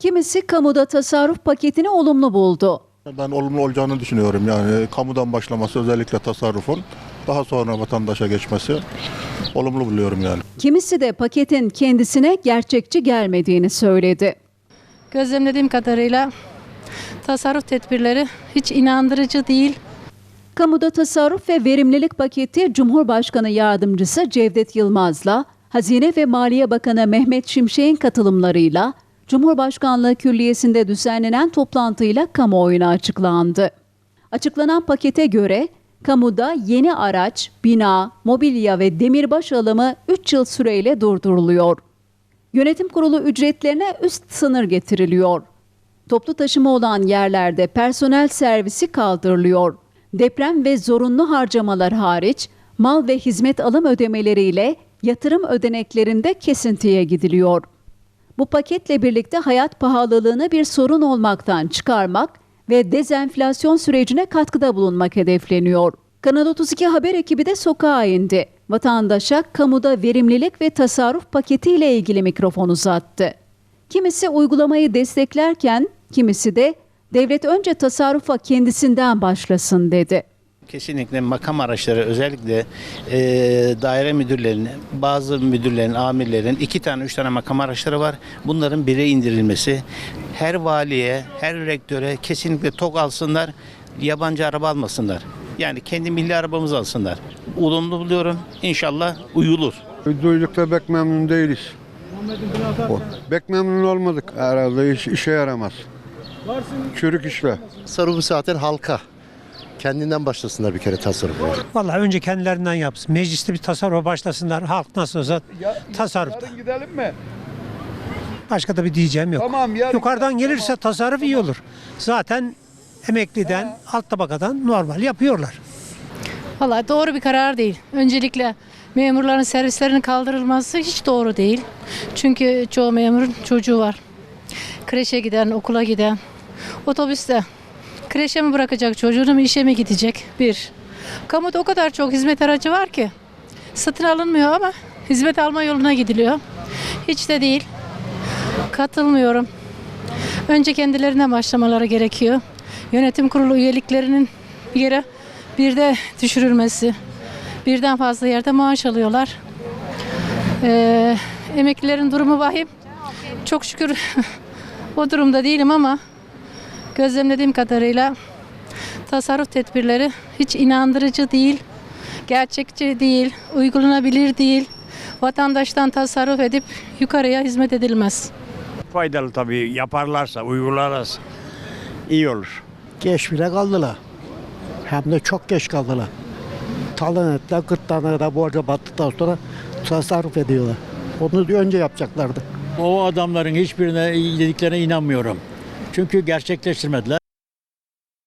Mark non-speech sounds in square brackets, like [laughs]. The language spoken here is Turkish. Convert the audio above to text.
Kimisi kamuda tasarruf paketini olumlu buldu. Ben olumlu olacağını düşünüyorum. Yani kamudan başlaması özellikle tasarrufun daha sonra vatandaşa geçmesi olumlu buluyorum yani. Kimisi de paketin kendisine gerçekçi gelmediğini söyledi. Gözlemlediğim kadarıyla tasarruf tedbirleri hiç inandırıcı değil. Kamuda tasarruf ve verimlilik paketi Cumhurbaşkanı Yardımcısı Cevdet Yılmaz'la Hazine ve Maliye Bakanı Mehmet Şimşek'in katılımlarıyla Cumhurbaşkanlığı Külliyesi'nde düzenlenen toplantıyla kamuoyuna açıklandı. Açıklanan pakete göre kamuda yeni araç, bina, mobilya ve demirbaş alımı 3 yıl süreyle durduruluyor. Yönetim kurulu ücretlerine üst sınır getiriliyor. Toplu taşıma olan yerlerde personel servisi kaldırılıyor. Deprem ve zorunlu harcamalar hariç mal ve hizmet alım ödemeleriyle yatırım ödeneklerinde kesintiye gidiliyor. Bu paketle birlikte hayat pahalılığını bir sorun olmaktan çıkarmak ve dezenflasyon sürecine katkıda bulunmak hedefleniyor. Kanal 32 haber ekibi de sokağa indi. Vatandaşa kamuda verimlilik ve tasarruf paketiyle ilgili mikrofon uzattı. Kimisi uygulamayı desteklerken kimisi de devlet önce tasarrufa kendisinden başlasın dedi. Kesinlikle makam araçları özellikle e, daire müdürlerinin, bazı müdürlerin, amirlerin iki tane, üç tane makam araçları var. Bunların bire indirilmesi, her valiye, her rektöre kesinlikle TOG alsınlar, yabancı araba almasınlar. Yani kendi milli arabamızı alsınlar. Olumlu buluyorum. İnşallah uyulur. Duydukta pek memnun değiliz. O. Pek memnun olmadık. Herhalde iş, işe yaramaz. Çürük işler. Tasarrufu zaten halka. Kendinden başlasınlar bir kere tasarrufu. Vallahi önce kendilerinden yapsın. Mecliste bir tasarrufa başlasınlar. Halk nasıl olsa tasarrufta. gidelim mi? Başka da bir diyeceğim yok. Tamam, yarın Yukarıdan gelirse tasarruf iyi olur. Zaten emekliden, alt tabakadan normal yapıyorlar. Valla doğru bir karar değil. Öncelikle memurların servislerinin kaldırılması hiç doğru değil. Çünkü çoğu memurun çocuğu var. Kreşe giden, okula giden. Otobüste kreşe mi bırakacak çocuğunu mu işe mi gidecek? Bir. Kamuda o kadar çok hizmet aracı var ki satın alınmıyor ama hizmet alma yoluna gidiliyor. Hiç de değil. Katılmıyorum. Önce kendilerinden başlamaları gerekiyor. Yönetim kurulu üyeliklerinin yere bir de düşürülmesi. Birden fazla yerde maaş alıyorlar. Ee, emeklilerin durumu vahim. Çok şükür [laughs] o durumda değilim ama gözlemlediğim kadarıyla tasarruf tedbirleri hiç inandırıcı değil, gerçekçi değil, uygulanabilir değil. Vatandaştan tasarruf edip yukarıya hizmet edilmez. faydalı tabii yaparlarsa, uygularlarsa iyi olur. Geç bile kaldılar. Hem de çok geç kaldılar. Talan ettiler, 40 tane kadar borca battıktan sonra tasarruf ediyorlar. Onu önce yapacaklardı. O adamların hiçbirine dediklerine inanmıyorum. Çünkü gerçekleştirmediler.